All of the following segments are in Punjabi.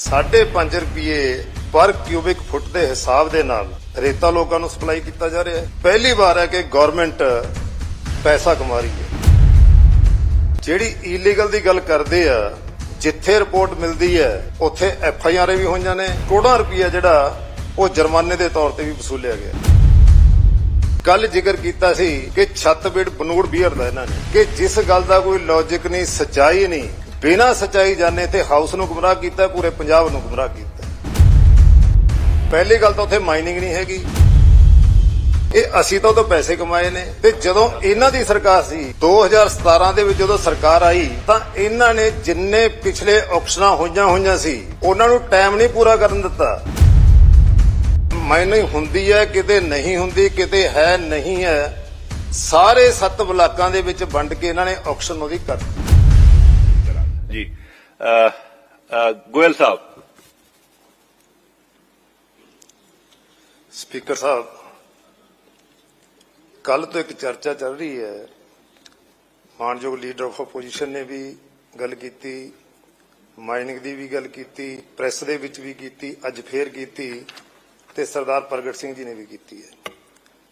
5.5 ਰੁਪਏ ਪਰ ਕਿਊਬਿਕ ਫੁੱਟ ਦੇ ਹਿਸਾਬ ਦੇ ਨਾਲ ਰੇਤਾ ਲੋਕਾਂ ਨੂੰ ਸਪਲਾਈ ਕੀਤਾ ਜਾ ਰਿਹਾ ਹੈ। ਪਹਿਲੀ ਵਾਰ ਹੈ ਕਿ ਗਵਰਨਮੈਂਟ ਪੈਸਾ ਕਮਾ ਰਹੀ ਹੈ। ਜਿਹੜੀ ਇਲੀਗਲ ਦੀ ਗੱਲ ਕਰਦੇ ਆ, ਜਿੱਥੇ ਰਿਪੋਰਟ ਮਿਲਦੀ ਹੈ, ਉੱਥੇ ਐਫ ਆਈ ਆਰ ਵੀ ਹੋਈਆਂ ਨੇ। ਕਰੋੜਾਂ ਰੁਪਈਆ ਜਿਹੜਾ ਉਹ ਜੁਰਮਾਨੇ ਦੇ ਤੌਰ ਤੇ ਵੀ ਵਸੂਲਿਆ ਗਿਆ। ਕੱਲ ਜ਼ਿਕਰ ਕੀਤਾ ਸੀ ਕਿ ਛੱਤਬੀੜ ਬਨੂੜ ਬੀਅਰ ਦਾ ਇਹਨਾਂ ਨੇ। ਕਿ ਜਿਸ ਗੱਲ ਦਾ ਕੋਈ ਲੌਜੀਕ ਨਹੀਂ, ਸਚਾਈ ਨਹੀਂ ਬਿਨਾਂ ਸਚਾਈ ਜਾਣੇ ਤੇ ਹਾਊਸ ਨੂੰ ਗੁੰਮਰਾਹ ਕੀਤਾ, ਪੂਰੇ ਪੰਜਾਬ ਨੂੰ ਗੁੰਮਰਾਹ ਕੀਤਾ। ਪਹਿਲੀ ਗੱਲ ਤਾਂ ਉੱਥੇ ਮਾਈਨਿੰਗ ਨਹੀਂ ਹੈਗੀ। ਇਹ ਅਸੀਂ ਤਾਂ ਉਦੋਂ ਪੈਸੇ ਕਮਾਏ ਨੇ ਤੇ ਜਦੋਂ ਇਹਨਾਂ ਦੀ ਸਰਕਾਰ ਸੀ 2017 ਦੇ ਵਿੱਚ ਜਦੋਂ ਸਰਕਾਰ ਆਈ, ਤਾਂ ਇਹਨਾਂ ਨੇ ਜਿੰਨੇ ਪਿਛਲੇ ਆਕਸ਼ਨਾਂ ਹੋਈਆਂ ਹੋਈਆਂ ਸੀ, ਉਹਨਾਂ ਨੂੰ ਟਾਈਮ ਨਹੀਂ ਪੂਰਾ ਕਰਨ ਦਿੱਤਾ। ਮਾਈਨਿੰਗ ਹੁੰਦੀ ਹੈ, ਕਿਤੇ ਨਹੀਂ ਹੁੰਦੀ, ਕਿਤੇ ਹੈ ਨਹੀਂ ਹੈ, ਸਾਰੇ ਸੱਤ ਬਲਾਕਾਂ ਦੇ ਵਿੱਚ ਵੰਡ ਕੇ ਇਹਨਾਂ ਨੇ ਆਕਸ਼ਨ ਉਹਦੀ ਕਰ ਦਿੱਤੀ। ਗੋਇਲ ਸਾਹਿਬ ਸਪੀਕਰ ਸਾਹਿਬ ਕੱਲ ਤੋਂ ਇੱਕ ਚਰਚਾ ਚੱਲ ਰਹੀ ਹੈ। ਮਾਨਯੋਗ ਲੀਡਰ ਆਫ ਆਪੋਜੀਸ਼ਨ ਨੇ ਵੀ ਗੱਲ ਕੀਤੀ ਮਾਈਨਿੰਗ ਦੀ ਵੀ ਗੱਲ ਕੀਤੀ ਪ੍ਰੈਸ ਦੇ ਵਿੱਚ ਵੀ ਕੀਤੀ, ਅੱਜ ਫੇਰ ਕੀਤੀ ਤੇ ਸਰਦਾਰ ਪ੍ਰਗਟ ਸਿੰਘ ਜੀ ਨੇ ਵੀ ਕੀਤੀ ਹੈ।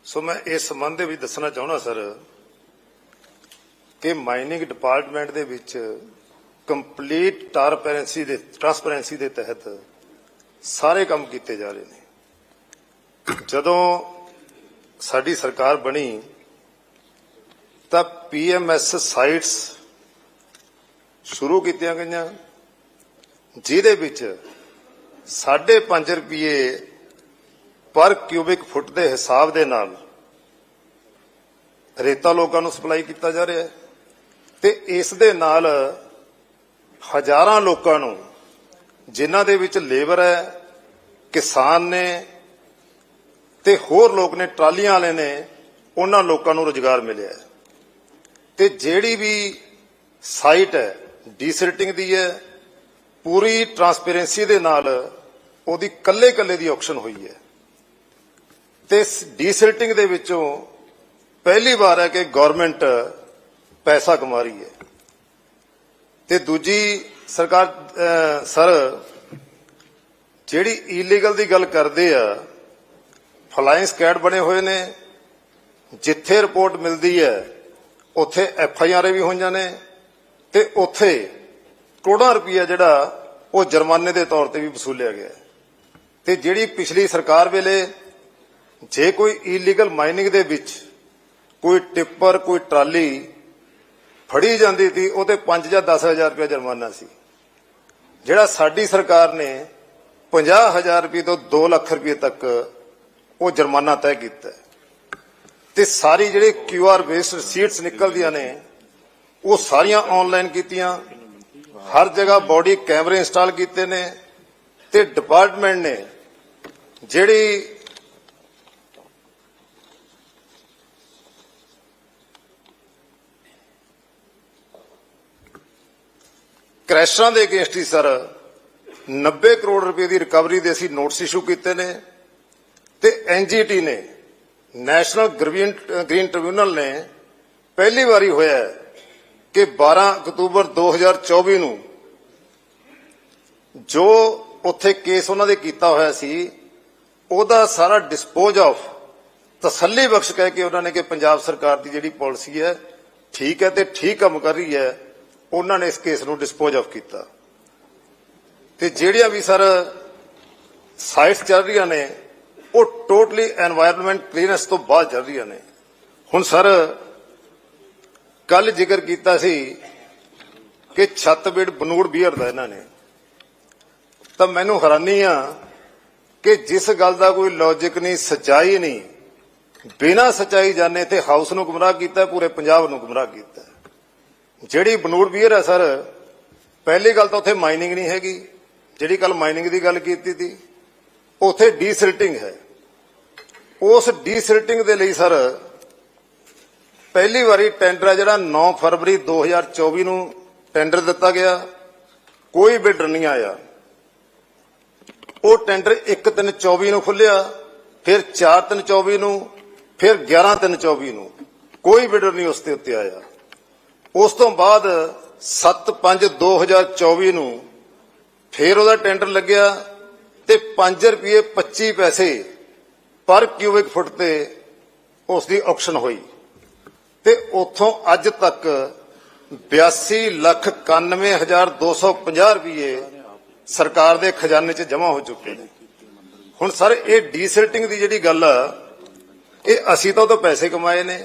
ਸੋ ਮੈਂ ਇਸ ਸੰਬੰਧ ਦੇ ਵਿੱਚ ਦੱਸਣਾ ਚਾਹੁੰਦਾ, ਸਰ, ਕਿ ਮਾਈਨਿੰਗ ਡਿਪਾਰਟਮੈਂਟ ਦੇ ਵਿੱਚ ਕੰਪਲੀਟ ਟ੍ਰਾਂਸਪੇਰੈਂਸੀ ਦੇ ਟ੍ਰਾਂਸਪੇਰੈਂਸੀ ਦੇ ਤਹਿਤ ਸਾਰੇ ਕੰਮ ਕੀਤੇ ਜਾ ਰਹੇ ਨੇ। ਜਦੋਂ ਸਾਡੀ ਸਰਕਾਰ ਬਣੀ, ਤਾਂ ਪੀਐਮਐਸ ਸਾਈਟਸ ਸ਼ੁਰੂ ਕੀਤੀਆਂ ਗਈਆਂ, ਜਿਹਦੇ ਵਿੱਚ 5.5 ਰੁਪਏ ਪਰ ਕਿਊਬਿਕ ਫੁੱਟ ਦੇ ਹਿਸਾਬ ਦੇ ਨਾਲ ਰੇਤਾ ਲੋਕਾਂ ਨੂੰ ਸਪਲਾਈ ਕੀਤਾ ਜਾ ਰਿਹਾ ਹੈ ਤੇ ਇਸ ਦੇ ਨਾਲ ਹਜ਼ਾਰਾਂ ਲੋਕਾਂ ਨੂੰ, ਜਿਨ੍ਹਾਂ ਦੇ ਵਿੱਚ ਲੇਬਰ ਹੈ, ਕਿਸਾਨ ਨੇ ਤੇ ਹੋਰ ਲੋਕ ਨੇ, ਟਰਾਲੀਆਂ ਵਾਲੇ ਨੇ, ਉਹਨਾਂ ਲੋਕਾਂ ਨੂੰ ਰੋਜ਼ਗਾਰ ਮਿਲਿਆ ਹੈ। ਤੇ ਜਿਹੜੀ ਵੀ ਸਾਈਟ ਹੈ, ਡੀਸਿਲਟਿੰਗ ਦੀ ਹੈ, ਪੂਰੀ ਟਰਾਂਸਪੇਰੈਂਸੀ ਦੇ ਨਾਲ ਉਹਦੀ ਕੱਲੇ ਕੱਲੇ ਦੀ ਆਕਸ਼ਨ ਹੋਈ ਹੈ। ਤੇ ਡੀਸਿਲਟਿੰਗ ਦੇ ਵਿੱਚੋਂ ਪਹਿਲੀ ਵਾਰ ਹੈ ਕਿ ਗਵਰਨਮੈਂਟ ਪੈਸਾ ਕਮਾ ਰਹੀ ਹੈ। ਤੇ ਦੂਜੀ ਸਰਕਾਰ ਸਰ, ਜਿਹੜੀ ਇਲੀਗਲ ਦੀ ਗੱਲ ਕਰਦੇ ਆ, ਫਲਾਈਂਗ ਸਕੈਡ ਬਣੇ ਹੋਏ ਨੇ, ਜਿੱਥੇ ਰਿਪੋਰਟ ਮਿਲਦੀ ਹੈ, ਉੱਥੇ ਐਫ ਆਈ ਆਰ ਵੀ ਹੋਈਆਂ ਨੇ, ਤੇ ਉੱਥੇ ਕਰੋੜਾਂ ਰੁਪਈਆ ਜਿਹੜਾ ਉਹ ਜੁਰਮਾਨੇ ਦੇ ਤੌਰ ਤੇ ਵੀ ਵਸੂਲਿਆ ਗਿਆ ਹੈ। ਤੇ ਜਿਹੜੀ ਪਿਛਲੀ ਸਰਕਾਰ ਵੇਲੇ ਜੇ ਕੋਈ ਇਲੀਗਲ ਮਾਈਨਿੰਗ ਦੇ ਵਿੱਚ ਕੋਈ ਟਿੱਪਰ, ਕੋਈ ਟਰਾਲੀ ਫੜੀ ਜਾਂਦੀ ਸੀ ਉਹਤੇ 5 ਜਾਂ 10000 ਰੁਪਏ ਜੁਰਮਾਨਾ ਸੀ। ਜਿਹੜਾ ਸਾਡੀ ਸਰਕਾਰ ਨੇ 50000 ਰੁਪਏ ਤੋਂ 2 ਲੱਖ ਰੁਪਏ ਤੱਕ ਉਹ ਜੁਰਮਾਨਾ ਤੈਅ ਕੀਤਾ। ਹੈ। ਤੇ ਸਾਰੀ ਜਿਹੜੇ ਕਿਊ ਆਰ ਬੇਸਡ ਰਸੀਟਸ ਨਿਕਲਦੀਆਂ ਨੇ, ਉਹ ਸਾਰੀਆਂ ਆਨਲਾਈਨ ਕੀਤੀਆਂ। ਹਰ ਜਗ੍ਹਾ ਬੋਡੀ ਕੈਮਰੇ ਇੰਸਟਾਲ ਕੀਤੇ ਨੇ। ਤੇ ਡਿਪਾਰਟਮੈਂਟ ਨੇ ਜਿਹੜੀ ਕ੍ਰੈਸ਼ਰਾਂ ਦੇ ਅਗੇਂਸਟ ਹੀ, ਸਰ 90 ਕਰੋੜ ਰੁਪਏ ਦੀ ਰਿਕਵਰੀ ਦੇ ਅਸੀਂ ਨੋਟਿਸ ਇਸ਼ੂ ਕੀਤੇ ਨੇ ਤੇ ਐਨਜੀਟੀ ਨੇ, ਨੈਸ਼ਨਲ ਗ੍ਰੀਨ ਟ੍ਰਿਬਿਊਨਲ ਨੇ ਪਹਿਲੀ ਵਾਰੀ ਹੋਇਆ ਕਿ 12 ਅਕਤੂਬਰ 2024 ਨੂੰ ਜੋ ਉੱਥੇ ਕੇਸ ਉਹਨਾਂ ਦੇ ਕੀਤਾ ਹੋਇਆ ਸੀ, ਉਹਦਾ ਸਾਰਾ ਡਿਸਪੋਜ਼ ਆਫ ਤਸੱਲੀ ਬਖਸ਼ ਕਹਿ ਕੇ ਉਹਨਾਂ ਨੇ ਕਿ ਪੰਜਾਬ ਸਰਕਾਰ ਦੀ ਜਿਹੜੀ ਪਾਲਿਸੀ ਹੈ, ਠੀਕ ਹੈ ਤੇ ਠੀਕ ਕੰਮ ਕਰ ਰਹੀ ਹੈ। ਉਹਨਾਂ ਨੇ ਇਸ ਕੇਸ ਨੂੰ ਡਿਸਪੋਜ਼ ਆਫ ਕੀਤਾ। ਤੇ ਜਿਹੜੀਆਂ ਵੀ ਸਰ ਸਾਈਟਸ ਚੱਲ ਰਹੀਆਂ ਨੇ, ਉਹ ਟੋਟਲੀ এনवायरमेंट ਕਲੀਨੈਂਸ ਤੋਂ ਬਾਅਦ ਚੱਲ ਰਹੀਆਂ ਨੇ। ਹੁਣ ਸਰ ਕੱਲ ਜ਼ਿਕਰ ਕੀਤਾ ਸੀ ਕਿ ਛੱਤਬੇੜ ਬਨੂੜ ਬੀਅਰ ਦਾ ਇਹਨਾਂ ਨੇ। ਤਾਂ ਮੈਨੂੰ ਹੈਰਾਨੀ ਆ ਕਿ ਜਿਸ ਗੱਲ ਦਾ ਕੋਈ ਲੌਜੀਕ ਨਹੀਂ, ਸਚਾਈ ਨਹੀਂ, ਬਿਨਾ ਸਚਾਈ ਜਾਣੇ ਤੇ ਹਾਊਸ ਨੂੰ ਗੁੰਮਰਾਹ ਕੀਤਾ, ਪੂਰੇ ਪੰਜਾਬ ਨੂੰ ਗੁੰਮਰਾਹ ਕੀਤਾ। ਜਿਹੜੀ ਬਨੂੜ ਬੀਅਰ ਹੈ ਸਰ, ਪਹਿਲੀ ਗੱਲ ਤਾਂ ਉੱਥੇ ਮਾਈਨਿੰਗ ਨਹੀਂ ਹੈਗੀ। ਜਿਹੜੀ ਕੱਲ ਮਾਈਨਿੰਗ ਦੀ ਗੱਲ ਕੀਤੀ ਸੀ, ਉੱਥੇ ਡੀਸਿਲਟਿੰਗ ਹੈ। ਉਸ ਡੀਸਿਲਟਿੰਗ ਦੇ ਲਈ ਸਰ, ਪਹਿਲੀ ਵਾਰੀ ਟੈਂਡਰ ਜਿਹੜਾ 9 ਫਰਵਰੀ 2024 ਨੂੰ ਟੈਂਡਰ ਦਿੱਤਾ ਗਿਆ। ਕੋਈ ਬਿਡਰ ਨਹੀਂ ਆਇਆ। ਉਹ ਟੈਂਡਰ 1/3/24 ਨੂੰ ਖੁੱਲਿਆ ਫਿਰ 4/3/24 ਨੂੰ, ਫਿਰ 11/3/24 ਨੂੰ। ਕੋਈ ਬਿਡਰ ਨਹੀਂ ਉਸ ਦੇ ਉੱਤੇ ਆਇਆ। ਉਸ ਤੋਂ ਬਾਅਦ 7/5/2024 ਨੂੰ ਫੇਰ ਉਹਦਾ ਟੈਂਡਰ ਲੱਗਿਆ ਤੇ 5 ਰੁਪਏ 25 ਪੈਸੇ ਪਰ ਕਿਊਬਿਕ ਫੁੱਟ ਤੇ ਉਸ ਦੀ ਆਕਸ਼ਨ ਹੋਈ। ਤੇ ਉਥੋਂ ਅੱਜ ਤੱਕ 82 ਲੱਖ 91250 ਰੁਪਏ ਸਰਕਾਰ ਦੇ ਖਜ਼ਾਨੇ 'ਚ ਜਮ੍ਹਾਂ ਹੋ ਚੁੱਕੇ ਨੇ। ਹੁਣ ਸਰ, ਇਹ ਡੀਸਿਲਟਿੰਗ ਦੀ ਜਿਹੜੀ ਗੱਲ ਆ, ਇਹ ਅਸੀਂ ਤਾਂ ਉਹ ਤੋਂ ਪੈਸੇ ਕਮਾਏ ਨੇ।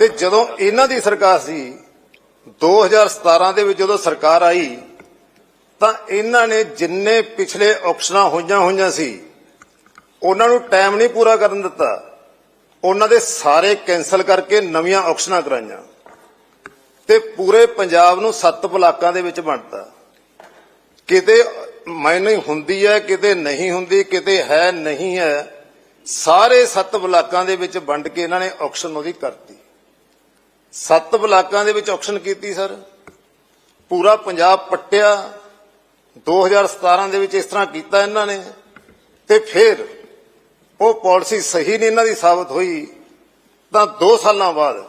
ਤੇ ਜਦੋਂ ਇਹਨਾਂ ਦੀ ਸਰਕਾਰ ਸੀ 2017 ਦੇ ਵਿੱਚ ਜਦੋਂ ਸਰਕਾਰ ਆਈ, ਤਾਂ ਇਹਨਾਂ ਨੇ ਜਿੰਨੇ ਪਿਛਲੇ ਆਕਸ਼ਨਾਂ ਹੋਈਆਂ ਹੋਈਆਂ ਸੀ, ਉਹਨਾਂ ਨੂੰ ਟਾਈਮ ਨਹੀਂ ਪੂਰਾ ਕਰਨ ਦਿੱਤਾ। ਉਹਨਾਂ ਦੇ ਸਾਰੇ ਕੈਨਸਲ ਕਰਕੇ ਨਵੀਆਂ ਆਕਸ਼ਨਾਂ ਕਰਾਈਆਂ। ਤੇ ਪੂਰੇ ਪੰਜਾਬ ਨੂੰ ਸੱਤ ਬਲਾਕਾਂ ਦੇ ਵਿੱਚ ਵੰਡਤਾ। ਕਿਤੇ ਮਾਈਨਿੰਗ ਹੁੰਦੀ ਹੈ, ਕਿਤੇ ਨਹੀਂ ਹੁੰਦੀ, ਕਿਤੇ ਹੈ ਨਹੀਂ ਹੈ, ਸਾਰੇ ਸੱਤ ਬਲਾਕਾਂ ਦੇ ਵਿੱਚ ਵੰਡ ਕੇ ਇਹਨਾਂ ਨੇ ਆਕਸ਼ਨ ਉਹਦੀ ਕਰਤੀ। ਸੱਤ ਬਲਾਕਾਂ ਦੇ ਵਿੱਚ ਆਕਸ਼ਨ ਕੀਤੀ, ਸਰ। ਪੂਰਾ ਪੰਜਾਬ ਪੱਟਿਆ। 2017 ਦੇ ਵਿੱਚ ਇਸ ਤਰ੍ਹਾਂ ਕੀਤਾ ਇਹਨਾਂ ਨੇ। ਤੇ ਫਿਰ ਉਹ ਪਾਲਿਸੀ ਸਹੀ ਨਹੀਂ ਇਹਨਾਂ ਦੀ ਸਾਬਤ ਹੋਈ, ਤਾਂ 2 ਸਾਲਾਂ ਬਾਅਦ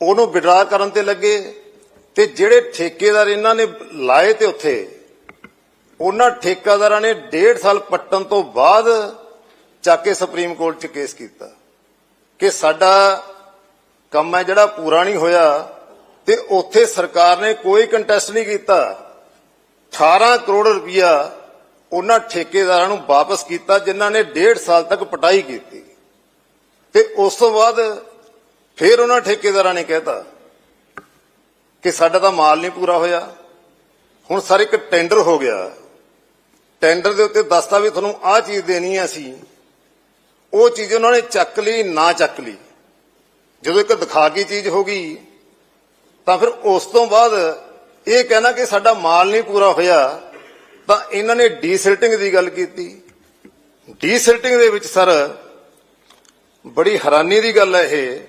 ਉਹਨੂੰ ਵਿਡਰਾ ਕਰਨ ਤੇ ਲੱਗੇ ਤੇ ਜਿਹੜੇ ਠੇਕੇਦਾਰ ਇਹਨਾਂ ਨੇ ਲਾਏ ਤੇ ਉੱਥੇ, ਉਹਨਾਂ ਠੇਕੇਦਾਰਾਂ ਨੇ 1.5 ਸਾਲ ਪੱਟਣ ਤੋਂ ਬਾਅਦ ਚੱਕ ਕੇ ਸੁਪਰੀਮ ਕੋਰਟ 'ਚ ਕੇਸ ਕੀਤਾ ਕਿ ਸਾਡਾ ਕੰਮ ਹੈ ਜਿਹੜਾ ਪੂਰਾ ਨਹੀਂ ਹੋਇਆ ਤੇ ਉੱਥੇ ਸਰਕਾਰ ਨੇ ਕੋਈ ਕੰਟੈਸਟ ਨਹੀਂ ਕੀਤਾ। 18 ਕਰੋੜ ਰੁਪਇਆ ਉਹਨਾਂ ਠੇਕੇਦਾਰਾਂ ਨੂੰ ਵਾਪਸ ਕੀਤਾ ਜਿਨ੍ਹਾਂ ਨੇ 1.5 ਸਾਲ ਤੱਕ ਪਟਾਈ ਕੀਤੀ। ਤੇ ਉਸ ਤੋਂ ਬਾਅਦ ਫਿਰ ਉਹਨਾਂ ਠੇਕੇਦਾਰਾਂ ਨੇ ਕਹਿਤਾ ਕਿ ਸਾਡਾ ਤਾਂ ਮਾਲ ਨਹੀਂ ਪੂਰਾ ਹੋਇਆ। ਹੁਣ ਸਰ ਇੱਕ ਟੈਂਡਰ ਹੋ ਗਿਆ। ਟੈਂਡਰ ਦੇ ਉੱਤੇ ਦੱਸਤਾ ਵੀ ਤੁਹਾਨੂੰ ਆਹ ਚੀਜ਼ ਦੇਣੀ ਹੈ ਅਸੀਂ। ਉਹ ਚੀਜ਼ ਉਹਨਾਂ ਨੇ ਚੱਕ ਲਈ, ਨਾ ਚੱਕ ਲਈ। ਜਦੋਂ ਇੱਕ ਦਿਖਾ ਕੇ ਚੀਜ਼ ਹੋ ਗਈ, ਤਾਂ ਫਿਰ ਉਸ ਤੋਂ ਬਾਅਦ ਇਹ ਕਹਿਣਾ ਕਿ ਸਾਡਾ ਮਾਲ ਨਹੀਂ ਪੂਰਾ ਹੋਇਆ, ਤਾਂ ਇਹਨਾਂ ਨੇ ਡੀਸਿਲਟਿੰਗ ਦੀ ਗੱਲ ਕੀਤੀ। ਡੀਸਿਲਟਿੰਗ ਦੇ ਵਿੱਚ ਸਰ ਬੜੀ ਹੈਰਾਨੀ ਦੀ ਗੱਲ ਹੈ ਇਹ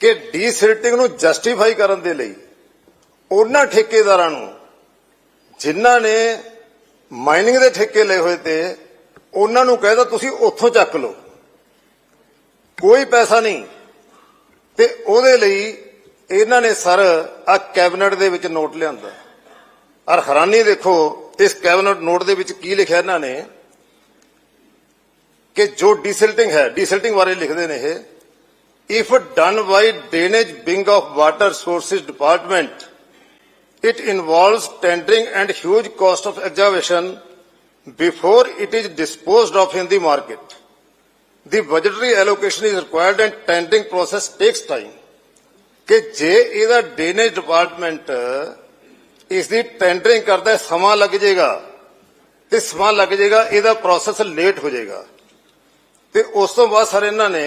ਕਿ ਡੀਸਿਲਟਿੰਗ ਨੂੰ ਜਸਟੀਫਾਈ ਕਰਨ ਦੇ ਲਈ ਉਹਨਾਂ ਠੇਕੇਦਾਰਾਂ ਨੂੰ ਜਿਨ੍ਹਾਂ ਨੇ ਮਾਈਨਿੰਗ ਦੇ ਠੇਕੇ ਲਏ ਹੋਏ ਤੇ ਉਹਨਾਂ ਨੂੰ ਕਹਿਦਾ ਤੁਸੀਂ ਉੱਥੋਂ ਚੱਕ ਲਓ। ਕੋਈ ਪੈਸਾ ਨਹੀਂ। ਤੇ ਉਹਦੇ ਲਈ ਇਹਨਾਂ ਨੇ ਸਰ ਆ ਕੈਬਨਿਟ ਦੇ ਵਿੱਚ ਨੋਟ ਲਿਆਂਦਾ। ਔਰ ਹੈਰਾਨੀ ਦੇਖੋ, ਇਸ ਕੈਬਨਿਟ ਨੋਟ ਦੇ ਵਿੱਚ ਕੀ ਲਿਖਿਆ ਇਹਨਾਂ ਨੇ? ਕਿ ਜੋ ਡੀਸਿਲਟਿੰਗ ਹੈ, ਡੀਸਿਲਟਿੰਗ ਬਾਰੇ ਲਿਖਦੇ ਨੇ ਇਹ if done by drainage wing of water sources department it involves tendering and huge cost of excavation before it is disposed of in the market. The budgetary allocation is required and tendering process takes time. ਕਿ ਜੇ ਇਹਦਾ ਡਰੇਨੇਜ ਡਿਪਾਰਟਮੈਂਟ ਇਸ ਦੀ ਟੈਂਡਰਿੰਗ ਕਰਦਾ ਸਮਾਂ ਲੱਗ ਜਾਏਗਾ ਤੇ ਸਮਾਂ ਲੱਗ ਜਾਏਗਾ ਇਹਦਾ ਪ੍ਰੋਸੈਸ ਲੇਟ ਹੋ ਜਾਏਗਾ ਤੇ ਉਸ ਤੋਂ ਬਾਅਦ ਸਰ ਇਹਨਾਂ ਨੇ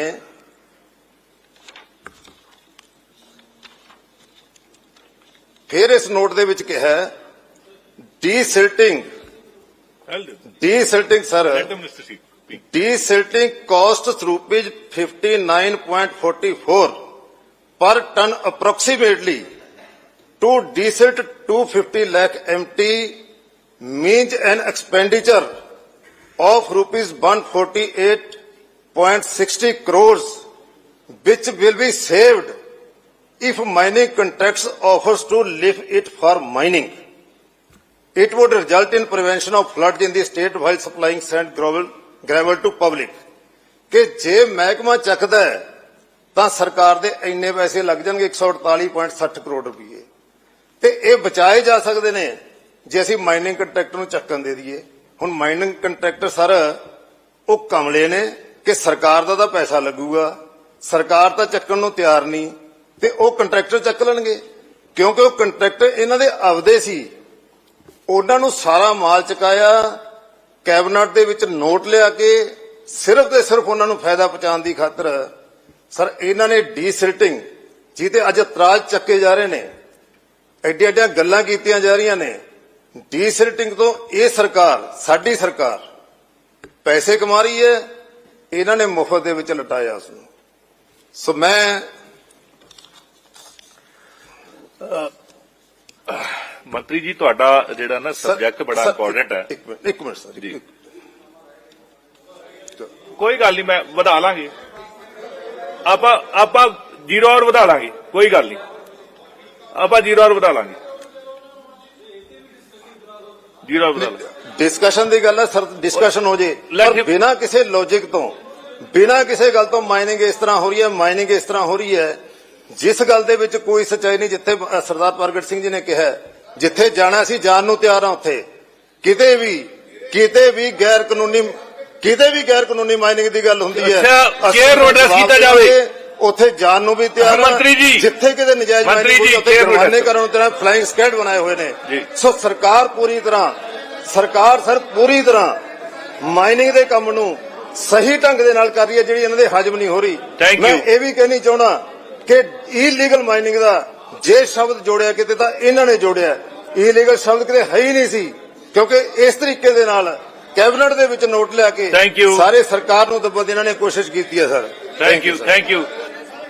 ਫਿਰ ਇਸ ਨੋਟ ਦੇ ਵਿੱਚ ਕਿਹਾ desilting Held. Desilting sir Speak. Desilting costs rupees 59.44 per ton approximately. To desilt 250 lakh MT means an expenditure of rupees 148.60 crores which will be saved if mining contracts offers to leave it for mining. It would result in prevention of floods in the state while supplying sand gravel, gravel to public ਕਿ ਜੇ ਮਹਿਕਮਾ ਚੱਕਦਾ ਤਾਂ ਸਰਕਾਰ ਦੇ ਇੰਨੇ ਪੈਸੇ ਲੱਗ ਜਾਣਗੇ 148.60 ਕਰੋੜ ਰੁਪਏ ਤੇ ਇਹ ਬਚਾਏ ਜਾ ਸਕਦੇ ਨੇ ਜੇ ਅਸੀਂ ਮਾਈਨਿੰਗ ਕੰਟਰੈਕਟਰ ਨੂੰ ਚੱਕਣ ਦੇ ਦਈਏ। ਹੁਣ ਮਾਈਨਿੰਗ ਕੰਟਰੈਕਟਰ ਸਰ, ਉਹ ਕਮਲੇ ਨੇ ਕਿ ਸਰਕਾਰ ਦਾ ਤਾਂ ਪੈਸਾ ਲੱਗੂਗਾ, ਸਰਕਾਰ ਤਾਂ ਚੱਕਣ ਨੂੰ ਤਿਆਰ ਨਹੀਂ, ਤੇ ਉਹ ਕੰਟਰੈਕਟਰ ਚੱਕ ਲੈਣਗੇ। ਕਿਉਂਕਿ ਉਹ ਕੰਟਰੈਕਟਰ ਇਹਨਾਂ ਦੇ ਆਪਦੇ ਸੀ। ਉਹਨਾਂ ਨੂੰ ਸਾਰਾ ਮਾਲ ਚੁਕਾਇਆ ਕੈਬਨਿਟ ਦੇ ਵਿੱਚ ਨੋਟ ਲਿਆ ਕੇ ਸਿਰਫ ਤੇ ਸਿਰਫ ਉਹਨਾਂ ਨੂੰ ਫਾਇਦਾ ਪਹੁੰਚਾਉਣ ਦੀ ਖਾਤਰ, ਸਰ, ਇਹਨਾਂ ਨੇ ਡੀਸਿਲਟਿੰਗ ਜਿਹਦੇ ਅੱਜ ਇਤਰਾਜ਼ ਚੱਕੇ ਜਾ ਰਹੇ ਨੇ, ਐਡੀਆਂ ਐਡੀਆਂ ਗੱਲਾਂ ਕੀਤੀਆਂ ਜਾ ਰਹੀਆਂ ਨੇ, ਡੀਸਿਲਟਿੰਗ ਤੋਂ ਇਹ ਸਰਕਾਰ, ਸਾਡੀ ਸਰਕਾਰ ਪੈਸੇ ਕਮਾ ਰਹੀ ਹੈ, ਇਹਨਾਂ ਨੇ ਮੁਫਤ ਦੇ ਵਿੱਚ ਲਟਾਇਆ ਉਸ ਨੂੰ। ਸੋ ਮੈਂ ਮੰਤਰੀ ਜੀ ਤੁਹਾਡਾ ਜਿਹੜਾ ਨਾ ਸਬਜੈਕਟ ਬੜਾ ਇੰਪੋਰਟੈਂਟ ਹੈ। ਇੱਕ ਮਿੰਟ ਇੱਕ ਮਿੰਟ ਸਰ ਜੀ। ਕੋਈ ਗੱਲ ਨਹੀਂ ਮੈਂ ਵਧਾ ਲਾਂਗੇ। ਆਪਾਂ ਆਪਾਂ ਜ਼ੀਰੋ ਔਰ ਵਧਾ ਲਾਂਗੇ ਕੋਈ ਗੱਲ ਨਹੀਂ। ਆਪਾਂ ਜ਼ੀਰੋ ਔਰ ਵਧਾ ਲਾਂਗੇ। ਜੀਰੋ ਬਦਲ ਡਿਸਕਸ਼ਨ ਦੀ ਗੱਲ ਹੈ ਸਰ ਡਿਸਕਸ਼ਨ ਹੋ ਜੇ। ਪਰ ਬਿਨਾ ਕਿਸੇ ਲੌਜੀਕ ਤੋਂ ਬਿਨਾ ਕਿਸੇ ਗੱਲ ਤੋਂ ਮਾਈਨਿੰਗ ਇਸ ਤਰ੍ਹਾਂ ਹੋ ਰਹੀ ਹੈ ਮਾਈਨਿੰਗ ਇਸ ਤਰ੍ਹਾਂ ਹੋ ਰਹੀ ਹੈ ਜਿਸ ਗੱਲ ਦੇ ਵਿੱਚ ਕੋਈ ਸੱਚਾਈ ਨਹੀਂ ਜਿੱਥੇ ਸਰਦਾਰ ਪ੍ਰਗਟ ਸਿੰਘ ਜੀ ਨੇ ਕਿਹਾ ਜਿੱਥੇ ਜਾਣਾ ਸੀ ਜਾਣ ਨੂੰ ਤਿਆਰ ਹਾਂ ਉੱਥੇ ਕਿਤੇ ਵੀ ਕਿਤੇ ਵੀ ਗੈਰ ਕਾਨੂੰਨੀ ਕਿਤੇ ਵੀ ਗੈਰ ਕਾਨੂੰਨੀ ਮਾਈਨਿੰਗ ਦੀ ਗੱਲ ਹੁੰਦੀ ਹੈ notice ਜਵਾਬ ਕੀਤਾ ਜਾਵੇ। ਉੱਥੇ ਜਾਣ ਨੂੰ ਵੀ ਤਿਆਰ ਮੰਤਰੀ ਜੀ। ਜਿੱਥੇ ਕਿਤੇ ਨਜਾਇਜ਼ ਮਾਈਨਿੰਗ ਹੋਈ ਉੱਥੇ ਜੁਰਮਾਨੇ। ਕਰਨ ਨੂੰ ਤਰ੍ਹਾਂ ਫਲਾਈਂਗ ਸਕੈਡ ਬਣਾਏ ਹੋਏ ਨੇ। ਸੋ ਸਰਕਾਰ ਪੂਰੀ ਤਰ੍ਹਾਂ ਸਰਕਾਰ ਸਰ ਪੂਰੀ ਤਰ੍ਹਾਂ ਮਾਈਨਿੰਗ ਦੇ ਕੰਮ ਨੂੰ ਸਹੀ ਢੰਗ ਦੇ ਨਾਲ ਕਰ ਰਹੀ ਹੈ ਜਿਹੜੀ ਇਹਨਾਂ ਦੇ ਹਜਮ ਨਹੀਂ ਹੋ ਰਹੀ ਮੈਂ. ਇਹ ਵੀ ਕਹਿਣੀ ਚਾਹਣਾ ਕਿ ਇਲੀਗਲ ਮਾਈਨਿੰਗ ਦਾ ਜੇ ਸ਼ਬਦ ਜੋੜਿਆ ਕਿਤੇ ਤਾਂ ਇਹਨਾਂ ਨੇ ਜੋੜਿਆ। ਇਲੀਗਲ ਸ਼ਬਦ ਕਿਤੇ ਹੈ ਹੀ ਨਹੀਂ ਸੀ ਕਿਉਂਕਿ ਇਸ ਤਰੀਕੇ ਦੇ ਨਾਲ ਕੈਬਨਿਟ ਦੇ ਵਿੱਚ ਨੋਟ ਲਿਆ ਕੇ. ਸਾਰੇ ਸਰਕਾਰ ਨੂੰ ਦੱਬਣ ਦੀ ਇਹਨਾਂ ਨੇ ਕੋਸ਼ਿਸ਼ ਕੀਤੀ ਹੈ sir. Thank you thank you